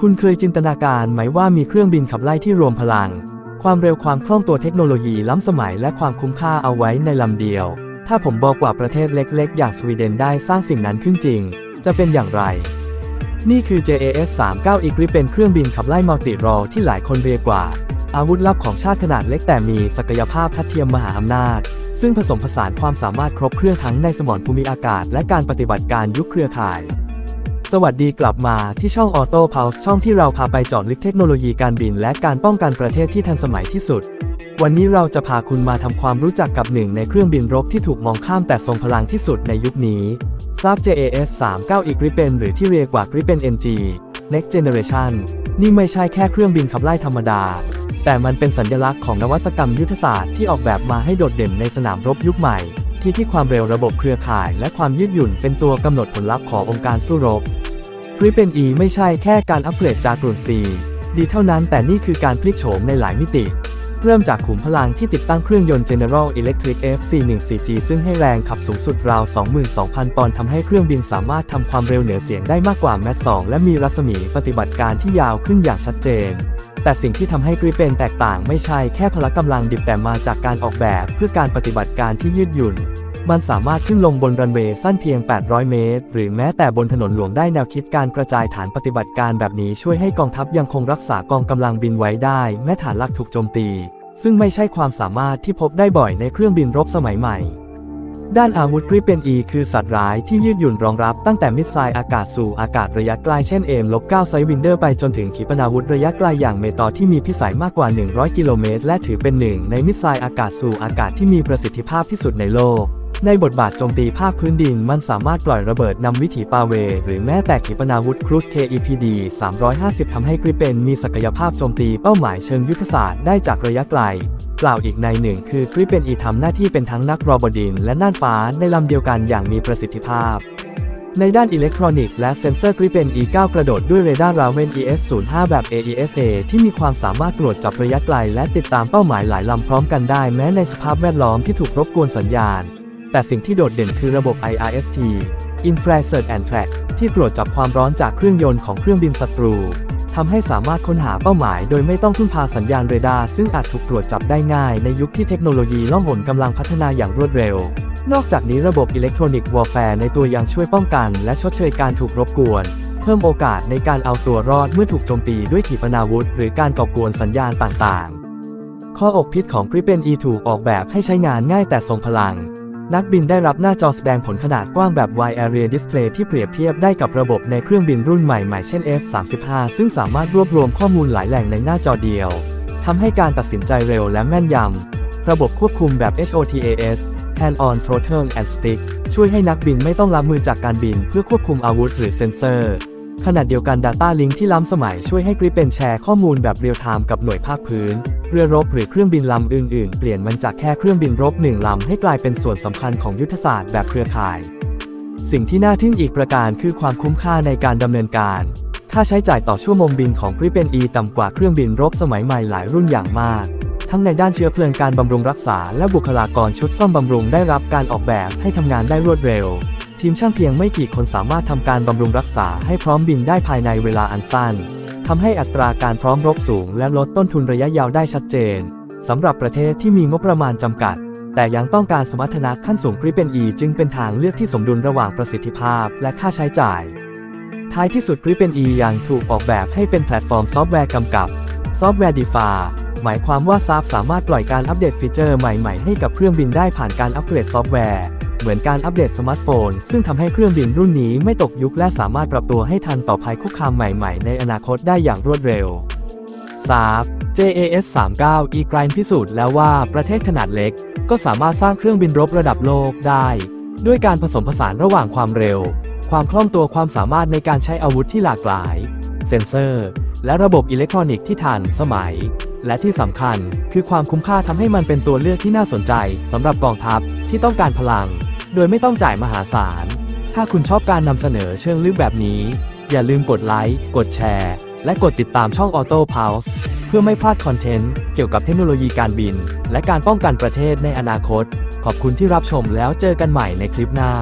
คุณเคยจินตนาการไหมว่ามีเครื่องบินขับไล่ที่รวมพลัง ความเร็วความคล่องตัวเทคโนโลยีล้ำสมัยและความคุ้มค่าเอาไว้ในลำเดียว ถ้าผมบอกว่าประเทศเล็กๆ อย่างสวีเดนได้สร้างสิ่งนั้นขึ้นจริง จะเป็นอย่างไร นี่คือ JAS 39อีกริเป็นเครื่องบินขับไล่มัลติรอที่หลายคนเรียกว่า อาวุธลับของชาติขนาดเล็กแต่มีศักยภาพทัดเทียมมหาอำนาจ ซึ่งผสมผสานความสามารถครบเครื่องทั้งในสมรภูมิอากาศ และการปฏิบัติการยุคเครือข่าย สวัสดีกลับมาที่ช่อง Auto Pulse ช่องที่เราพาไปเจาะลึกเทคโนโลยีการบิน และการป้องกันประเทศที่ทันสมัยที่สุด วันนี้เราจะพาคุณมาทำความรู้จักกับหนึ่งในเครื่องบินรบที่ถูกมองข้ามแต่ทรงพลังที่สุดในยุคนี้ทราบ JAS 39อีก Gripen หรือที่เรียกว่า Gripen NG Next Generation นี่ไม่ใช่แค่เครื่องบินขับไล่ธรรมดา แต่มันเป็นสัญลักษณ์ของนวัตกรรมยุทธศาสตร์ที่ออกแบบมาให้โดดเด่นในสนามรบยุคใหม่ ที่ที่ความเร็วระบบเครือข่าย และความยืดหยุ่นเป็นตัวกำหนดผลลัพธ์ขององค์การสู้รบ ริเป็น E ไม่ใช่แค่การอัปเกรดจากกลุ่ม C ดีเท่านั้นแต่นี่คือการพลิกโฉมในหลายมิติ เริ่มจากขุมพลังที่ติดตั้งเครื่องยนต์ General Electric FC14G ซึ่งให้แรงขับสูงสุดราว 22,000 ปอนด์ทำให้เครื่องบินสามารถทำความเร็วเหนือเสียงได้มากกว่าแมท2และมีรัศมีปฏิบัติการที่ยาวขึ้นอย่างชัดเจนแต่สิ่งที่ทำให้กริเป็นแตกต่างไม่ใช่แค่พละกำลังดิบแต่มาจากการออกแบบเพื่อการปฏิบัติการที่ยืดหยุ่น มันสามารถขึ้นลงบนรันเวย์สั้นเพียง 800 เมตร หรือแม้แต่บนถนนหลวงได้แนวคิดการกระจายฐานปฏิบัติการแบบนี้ช่วยให้กองทัพยังคงรักษากองกำลังบินไว้ได้ แม้ฐานหลักถูกโจมตี ซึ่งไม่ใช่ความสามารถที่พบได้บ่อยในเครื่องบินรบสมัยใหม่ ด้านอาวุธกริเป็น E คือสัตว์ร้ายที่ยืดหยุ่นรองรับตั้งแต่มิสไซล์อากาศสู่อากาศระยะไกลเช่นเอมลบ9ไซวินเดอร์ไปจนถึงขีปนาวุธระยะไกลอย่างเมตอที่มีพิสัยมากกว่า 100 กิโลเมตร และถือเป็นหนึ่งในมิสไซล์อากาศสู่อากาศที่มีประสิทธิภาพที่สุดในโลก ในบทบาทโจมตีภาคพื้นดินมันสามารถปล่อยระเบิดนำวิถีปาเว หรือแม้แต่ขีปนาวุธครูซ KEPD 350 ทำให้กริเปนมีศักยภาพโจมตีเป้าหมายเชิงยุทธศาสตร์ได้จากระยะไกล กล่าวอีกในหนึ่งคือกริเปนอีทำหน้าที่เป็นทั้งนักรอบดิน และน่านฟ้าในลำเดียวกันอย่างมีประสิทธิภาพในด้านอิเล็กทรอนิกส์และเซ็นเซอร์กริเปน E9 กระโดดด้วยเรดาร์ราเวน ES05 แบบ AESA ที่มีความสามารถตรวจจับระยะไกล และติดตามเป้าหมายหลายลำพร้อมกันได้แม้ในสภาพแวดล้อมที่ถูกรบกวนสัญญาณ แต่สิ่งที่โดดเด่นคือระบบ IRST Infrared Search and Track ที่ตรวจจับความร้อนจากเครื่องยนต์ของเครื่องบินศัตรูทำให้สามารถค้นหาเป้าหมาย โดยไม่ต้องพึ่งพาสัญญาณเรดาร์ซึ่งอาจถูกตรวจจับได้ง่ายในยุคที่เทคโนโลยีล่องหนกำลังพัฒนาอย่างรวดเร็ว นอกจากนี้ระบบอิเล็กทรอนิกส์วอร์แฟร์ในตัวยังช่วยป้องกัน และชดเชยการถูกรบกวน เพิ่มโอกาสในการเอาตัวรอดเมื่อถูกโจมตีด้วยขีปนาวุธ หรือการก่อกวนสัญญาณต่างๆ ข้ออกพิษของ Gripen E ถูกออกแบบให้ใช้งานง่ายแต่ทรงพลัง นักบินได้รับหน้าจอแสดงผลขนาดกว้างแบบ Wide Area Display ที่เปรียบเทียบได้กับระบบในเครื่องบินรุ่นใหม่ๆ เช่น F-35 ซึ่งสามารถรวบรวมข้อมูลหลายแหล่งในหน้าจอเดียวทำให้การตัดสินใจเร็วและแม่นยำ ระบบควบคุมแบบ HOTAS Hand on Throttle and Stick ช่วยให้นักบินไม่ต้องล้ำมือจากการบินเพื่อควบคุมอาวุธหรือเซ็นเซอร์ขณะเดียวกัน Data Link ที่ล้ำสมัยช่วยให้กริปเป็นแชร์ข้อมูลแบบเรียลไทม์กับหน่วยภาคพื้น เรือรบหรือเครื่องบินลำอื่น ๆ เปลี่ยนมันจากแค่เครื่องบินรบหนึ่งลำให้กลายเป็นส่วนสำคัญของยุทธศาสตร์แบบเครือข่าย สิ่งที่น่าทึ่งอีกประการคือความคุ้มค่าในการดำเนินการ ค่าใช้จ่ายต่อชั่วโมงบินของกริเป็น E ต่ำกว่าเครื่องบินรบสมัยใหม่หลายรุ่นอย่างมากทั้งในด้านเชื้อเพลิงการบำรุงรักษา และบุคลากรชุดซ่อมบำรุงได้รับการออกแบบให้ทำงานได้รวดเร็ว ทีมช่างเพียงไม่กี่คนสามารถทำการบำรุงรักษาให้พร้อมบินได้ภายในเวลาอันสั้นทำให้อัตราการพร้อมรบสูงและลดต้นทุนระยะยาวได้ชัดเจนสำหรับประเทศที่มีงบประมาณจำกัด แต่ยังต้องการสมรรถนะขั้นสูงกริเป็น E จึงเป็นทางเลือกที่สมดุลระหว่างประสิทธิภาพและค่าใช้จ่าย ท้ายที่สุด Gripen E ยังถูกออกแบบให้เป็นแพลตฟอร์มซอฟต์แวร์กำกับ ซอฟต์แวร์ DeFi หมายความว่าซาฟสามารถปล่อยการอัปเดตฟีเจอร์ใหม่ๆให้กับเครื่องบินได้ผ่านการอัปเกรดซอฟต์แวร์ เหมือนการอัปเดตสมาร์ทโฟน ซึ่งทำให้เครื่องบินรุ่นนี้ไม่ตกยุคและสามารถปรับตัวให้ทันต่อภัยคุกคามใหม่ๆ ในอนาคตได้อย่างรวดเร็วซาฟ JAS 39อีกรายพิสูจน์แล้วว่าประเทศขนาดเล็ก ก็สามารถสร้างเครื่องบินรบระดับโลกได้ ด้วยการผสมผสานระหว่างความเร็ว ความคล่องตัวความสามารถในการใช้อาวุธที่หลากหลาย เซ็นเซอร์ และระบบอิเล็กทรอนิกส์ที่ทันสมัย และที่สำคัญคือความคุ้มค่าทำให้มันเป็นตัวเลือกที่น่าสนใจสำหรับกองทัพที่ต้องการพลัง โดยไม่ต้องจ่ายมหาศาล ถ้าคุณชอบการนำเสนอเชิงลึกแบบนี้ อย่าลืมกดไลค์ กดแชร์ และกดติดตามช่อง Auto Pulse เพื่อไม่พลาดคอนเทนต์เกี่ยวกับเทคโนโลยีการบิน และการป้องกันประเทศในอนาคต ขอบคุณที่รับชมแล้วเจอกันใหม่ในคลิปหน้า